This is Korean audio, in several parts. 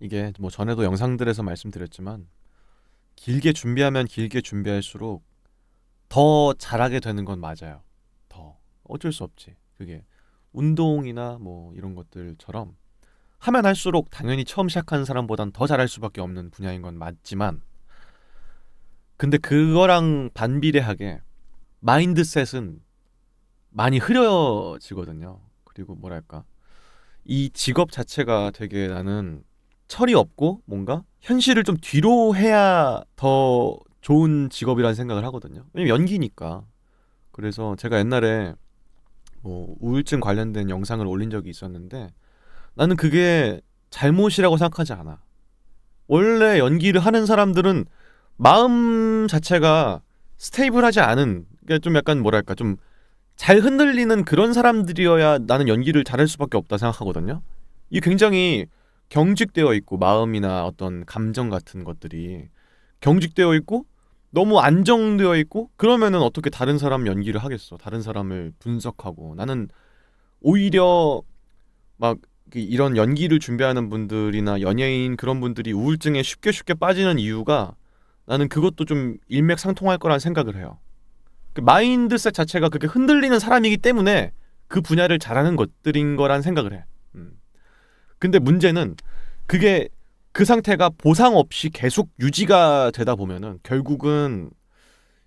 이게 뭐 전에도 영상들에서 말씀드렸지만 길게 준비하면 길게 준비할수록 더 잘하게 되는 건 맞아요. 더 어쩔 수 없지. 그게 운동이나 뭐 이런 것들처럼 하면 할수록 당연히 처음 시작하는 사람보단 더 잘할 수밖에 없는 분야인 건 맞지만 근데 그거랑 반비례하게 마인드셋은 많이 흐려지거든요. 그리고 뭐랄까 이 직업 자체가 되게 나는 철이 없고 뭔가 현실을 좀 뒤로 해야 더 좋은 직업이라는 생각을 하거든요. 왜냐면 연기니까. 그래서 제가 옛날에 뭐 우울증 관련된 영상을 올린 적이 있었는데 나는 그게 잘못이라고 생각하지 않아. 원래 연기를 하는 사람들은 마음 자체가 스테이블하지 않은 그러니까 좀 약간 뭐랄까 좀 잘 흔들리는 그런 사람들이어야 나는 연기를 잘할 수밖에 없다 생각하거든요. 이게 굉장히 경직되어 있고 마음이나 어떤 감정 같은 것들이 경직되어 있고 너무 안정되어 있고 그러면은 어떻게 다른 사람 연기를 하겠어? 다른 사람을 분석하고 나는 오히려 막그 이런 연기를 준비하는 분들이나 연예인 그런 분들이 우울증에 쉽게 쉽게 빠지는 이유가 나는 그것도 좀 일맥상통할 거란 생각을 해요. 그 마인드셋 자체가 그렇게 흔들리는 사람이기 때문에 그 분야를 잘하는 것들인 거란 생각을 해. 음. 근데 문제는 그게 그 상태가 보상 없이 계속 유지가 되다 보면은 결국은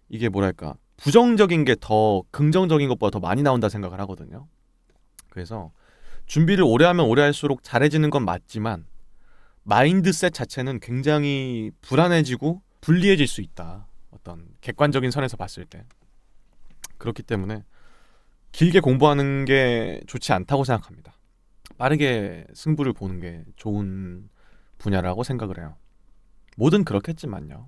이게 뭐랄까 부정적인 게 더 긍정적인 것보다 더 많이 나온다 생각을 하거든요. 그래서 준비를 오래 하면 오래 할수록 잘해지는 건 맞지만 마인드셋 자체는 굉장히 불안해지고 불리해질 수 있다. 어떤 객관적인 선에서 봤을 때. 그렇기 때문에 길게 공부하는 게 좋지 않다고 생각합니다. 빠르게 승부를 보는 게 좋은 분야라고 생각을 해요. 뭐든 그렇겠지만요.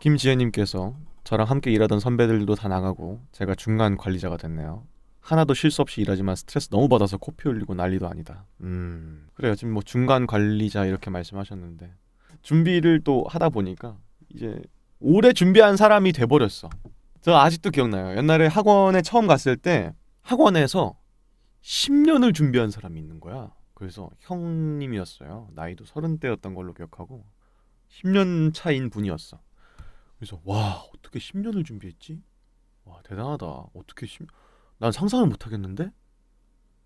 김지혜님께서 저랑 함께 일하던 선배들도 다 나가고 제가 중간 관리자가 됐네요. 하나도 실수 없이 일하지만 스트레스 너무 받아서 코피 흘리고 난리도 아니다. 음 그래요. 지금 뭐 중간 관리자 이렇게 말씀하셨는데 준비를 또 하다 보니까 이제 오래 준비한 사람이 돼버렸어. 저 아직도 기억나요. 옛날에 학원에 처음 갔을 때 학원에서 10년을 준비한 사람이 있는 거야. 그래서 형님이었어요. 나이도 서른 대였던 걸로 기억하고 10년 차인 분이었어. 그래서 와 어떻게 10년을 준비했지? 와 대단하다. 어떻게 10... 난 상상을 못 하겠는데?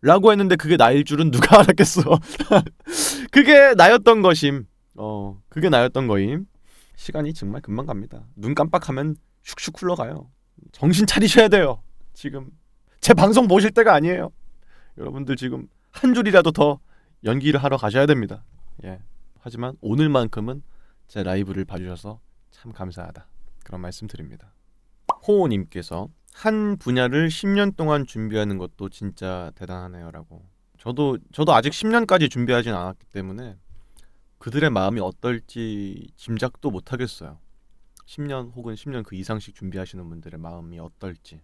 라고 했는데 그게 나일 줄은 누가 알았겠어. 그게 나였던 것임. 어, 그게 나였던 거임. 시간이 정말 금방 갑니다. 눈 깜빡하면 슉슉 흘러가요. 정신 차리셔야 돼요. 지금 제 방송 보실 때가 아니에요. 여러분들 지금 한 줄이라도 더 연기를 하러 가셔야 됩니다. 예. 하지만 오늘만큼은 제 라이브를 봐주셔서 참 감사하다. 그런 말씀 드립니다. 호호님께서 한 분야를 10년 동안 준비하는 것도 진짜 대단하네요라고. 저도 저도 아직 10년까지 준비하진 않았기 때문에 그들의 마음이 어떨지 짐작도 못 하겠어요. 10년 혹은 10년 그 이상씩 준비하시는 분들의 마음이 어떨지.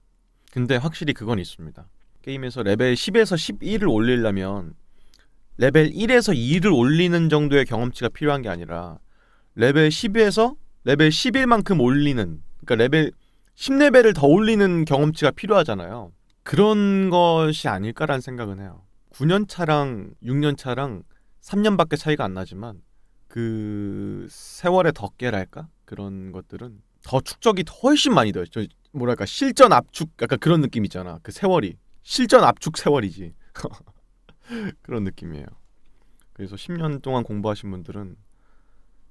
근데 확실히 그건 있습니다. 게임에서 레벨 10에서 11을 올리려면 레벨 1에서 2를 올리는 정도의 경험치가 필요한 게 아니라 레벨 10에서 레벨 11만큼 올리는 그러니까 레벨 10레벨을 더 올리는 경험치가 필요하잖아요. 그런 것이 아닐까라는 생각은 해요. 9년 차랑 6년 차랑 3년밖에 차이가 안 나지만 그 세월의 덕계랄까 그런 것들은 더 축적이 훨씬 많이 돼요. 저 뭐랄까 실전 압축 약간 그런 느낌 있잖아. 그 세월이 실전 압축 세월이지. 그런 느낌이에요. 그래서 10년 동안 공부하신 분들은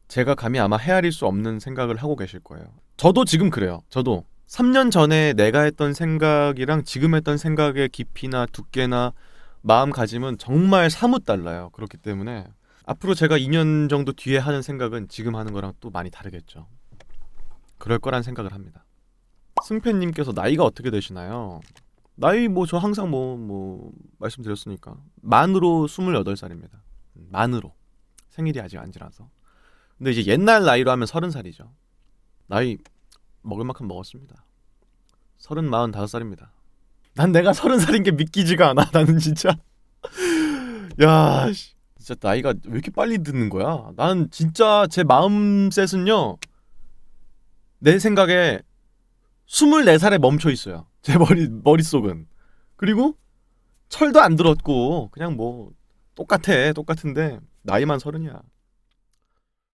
제가 감히 아마 헤아릴 수 없는 생각을 하고 계실 거예요. 저도 지금 그래요. 저도 3년 전에 내가 했던 생각이랑 지금 했던 생각의 깊이나 두께나 마음가짐은 정말 사뭇 달라요. 그렇기 때문에 앞으로 제가 2년 정도 뒤에 하는 생각은 지금 하는 거랑 또 많이 다르겠죠. 그럴 거란 생각을 합니다. 승팬님께서 나이가 어떻게 되시나요? 나이 뭐 저 항상 뭐뭐 말씀드렸으니까 만으로 28살입니다. 만으로 생일이 아직 안 지나서. 근데 이제 옛날 나이로 하면 30살이죠. 나이 먹을 만큼 먹었습니다. 서른 마흔 다섯 살입니다. 난 내가 서른 살인 게 믿기지가 않아. 나는 진짜 야 씨, 진짜 나이가 왜 이렇게 빨리 드는 거야? 나는 진짜 제 마음셋은요 내 생각에 24살에 멈춰 있어요. 제 머리 머릿속은. 그리고 철도 안 들었고 그냥 뭐 똑같아. 똑같은데 나이만 서른이야.